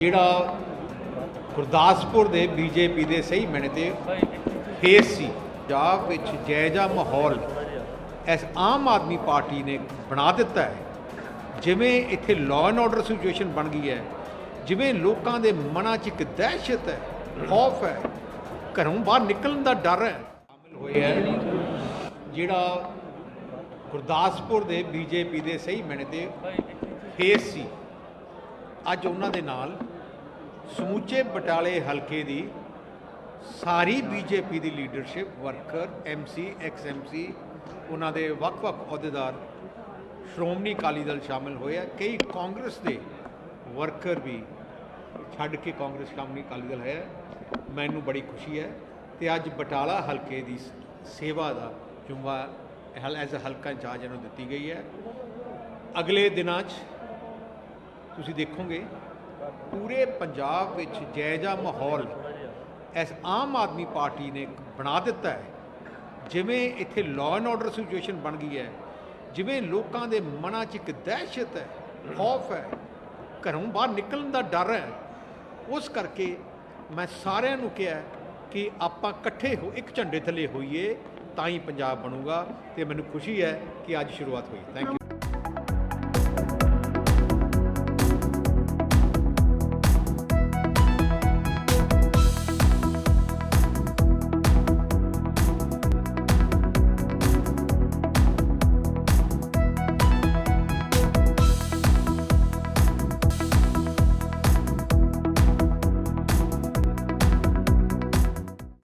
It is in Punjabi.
ਜਿਹੜਾ ਗੁਰਦਾਸਪੁਰ ਦੇ ਬੀਜੇਪੀ ਦੇ ਸਹੀ ਮੈਨੇ ਤੇ ਫੇਸ ਸੀ, ਪੰਜਾਬ ਵਿੱਚ ਜੈਜ਼ਾ ਮਾਹੌਲ ਇਸ ਆਮ ਆਦਮੀ ਪਾਰਟੀ ਨੇ ਬਣਾ ਦਿੱਤਾ ਹੈ। ਜਿਵੇਂ ਇੱਥੇ ਲਾਅ ਐਂਡ ਆਰਡਰ ਸਿਚੁਏਸ਼ਨ ਬਣ ਗਈ ਹੈ, ਜਿਵੇਂ ਲੋਕਾਂ ਦੇ ਮਨਾਂ 'ਚ ਇੱਕ ਦਹਿਸ਼ਤ ਹੈ, ਖੌਫ ਹੈ, ਘਰੋਂ ਬਾਹਰ ਨਿਕਲਣ ਦਾ ਡਰ ਹੈ, ਸ਼ਾਮਿਲ ਹੋਏ ਹੈ। ਜਿਹੜਾ ਗੁਰਦਾਸਪੁਰ ਦੇ ਬੀਜੇਪੀ ਦੇ ਸਹੀ ਮੈਨੇ ਤੇ ਫੇਸ ਸੀ, ਅੱਜ ਉਹਨਾਂ ਦੇ ਨਾਲ ਸਮੁੱਚੇ ਬਟਾਲੇ ਹਲਕੇ ਦੀ ਸਾਰੀ ਬੀਜੇਪੀ ਦੀ leadership, worker MC ex MC ਉਹਨਾਂ ਦੇ ਵੱਖ-ਵੱਖ ਅਹੁਦੇਦਾਰ ਸ਼੍ਰੋਮਣੀ ਅਕਾਲੀ ਦਲ ਸ਼ਾਮਿਲ ਹੋਏ ਆ। ਕਈ ਕਾਂਗਰਸ ਦੇ ਵਰਕਰ ਵੀ ਛੱਡ ਕੇ ਕਾਂਗਰਸ ਸ਼੍ਰੋਮਣੀ ਅਕਾਲੀ ਦਲ ਹੈ। ਮੈਨੂੰ ਬੜੀ ਖੁਸ਼ੀ ਹੈ ਤੇ ਅੱਜ ਬਟਾਲਾ ਹਲਕੇ ਦੀ ਸੇਵਾ ਦਾ ਜੁਮਾ ਹਲ, ਐਜ਼ ਅ ਹਲਕਾ ਇੰਚਾਰਜ ਨੂੰ ਦਿੱਤੀ ਗਈ ਹੈ। ਅਗਲੇ ਦਿਨਾਂ 'ਚ ਤੁਸੀਂ ਦੇਖੋਗੇ ਪੂਰੇ ਪੰਜਾਬ ਵਿੱਚ ਜਾਇਜ਼ਾ ਮਾਹੌਲ ਇਸ ਆਮ ਆਦਮੀ ਪਾਰਟੀ ਨੇ ਬਣਾ ਦਿੱਤਾ ਹੈ। ਜਿਵੇਂ ਇੱਥੇ ਲਾਅ ਐਂਡ ਆਰਡਰ ਸਿਚੁਏਸ਼ਨ ਬਣ ਗਈ ਹੈ, ਜਿਵੇਂ ਲੋਕਾਂ ਦੇ ਮਨਾਂ 'ਚ ਇੱਕ ਦਹਿਸ਼ਤ ਹੈ, ਖੌਫ ਹੈ, ਘਰੋਂ ਬਾਹਰ ਨਿਕਲਣ ਦਾ ਡਰ ਹੈ, ਉਸ ਕਰਕੇ ਮੈਂ ਸਾਰਿਆਂ ਨੂੰ ਕਿਹਾ ਕਿ ਆਪਾਂ ਇਕੱਠੇ ਹੋ, ਇੱਕ ਝੰਡੇ ਥੱਲੇ ਹੋਈਏ, ਤਾਂ ਹੀ ਪੰਜਾਬ ਬਣੂਗਾ ਤੇ ਮੈਨੂੰ ਖੁਸ਼ੀ ਹੈ ਕਿ ਅੱਜ ਸ਼ੁਰੂਆਤ ਹੋਈ। Thank you